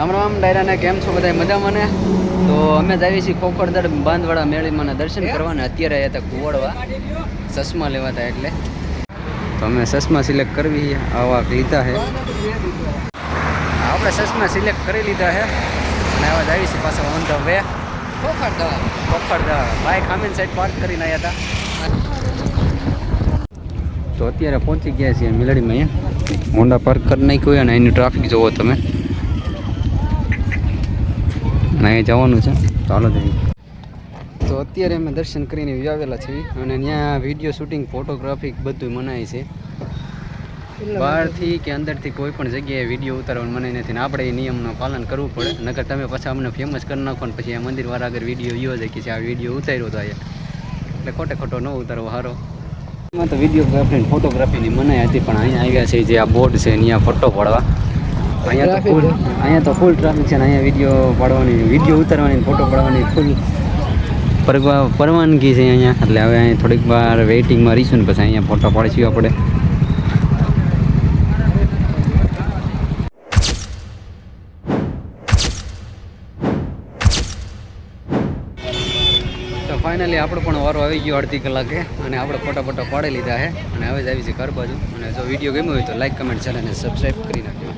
રામ રામ ડાયરાને કેમ છો? બધા મજામાં ને? તો અમે જ આવીએ છીએ ખોખરદર બાંધવાડા મેળીમાંના દર્શન કરવાના. અત્યારે આવ્યા હતા કુવડવા. ચશ્મા લેવાતા એટલે. તો અમે ચશ્મા સિલેક્ટ કરવી આવા લીધા છે. આપણે ચશ્મા સિલેક્ટ કરી લીધા છે. અને આવા જ આવી છીએ પાછા ઓન ધ વે ખોખરદર બાઇક આમીન સાઈડ પાર્ક કરીને આવ્યા હતા. તો અત્યારે પહોંચી ગયા છીએ મિલડીમાં અહીંયા. હોન્ડા પાર્ક કરી નાખ્યું અને એની ટ્રાફિક જોવો તમે અને અહીંયા જવાનું છે. ચાલો જઈએ. તો અત્યારે અમે દર્શન કરીને આવેલા છીએ અને ત્યાં વીડિયો શૂટિંગ ફોટોગ્રાફી બધું મનાય છે. બહારથી કે અંદરથી કોઈ પણ જગ્યાએ વીડિયો ઉતારવાનું મનાય નથી ને આપણે એ નિયમનું પાલન કરવું પડે. નકર તમે પછી અમને ફેમસ કરી નાખો ને પછી આ મંદિરવાળા આગળ વીડિયો યો જાય કે આ વીડિયો ઉતાર્યો તો અહીંયા એટલે ખોટે ખોટો ન ઉતારવો સારો એમાં તો વિડીયોગ્રાફી ફોટોગ્રાફીની મનાઈ હતી, પણ અહીંયા આવ્યા છે જે આ બોર્ડ છે ત્યાં ફોટો પાડવા. અહીંયા તો ફૂલ અહીંયા તો ફૂલ ટ્રાફિક છે ને અહીંયા વીડિયો પાડવાની વીડિયો ઉતારવાની ફોટો પાડવાની ફૂલ પરવા પરવાનગી છે અહીંયા. એટલે હવે અહીંયા થોડીક વાર વેઇટિંગમાં રહીશું ને પછી અહીંયા ફોટો પાડીશું આપણે. તો ફાઇનલી આપણો પણ વારો આવી ગયો અડધી કલાકે અને આપણે ફોટા ફોટા પાડી લીધા છે. અને હવે જ આવી છે ઘર બાજુ. અને જો વીડિયો ગમ્યો હોય તો લાઇક કમેન્ટ ચેનલને સબસ્ક્રાઈબ કરી નાખજો.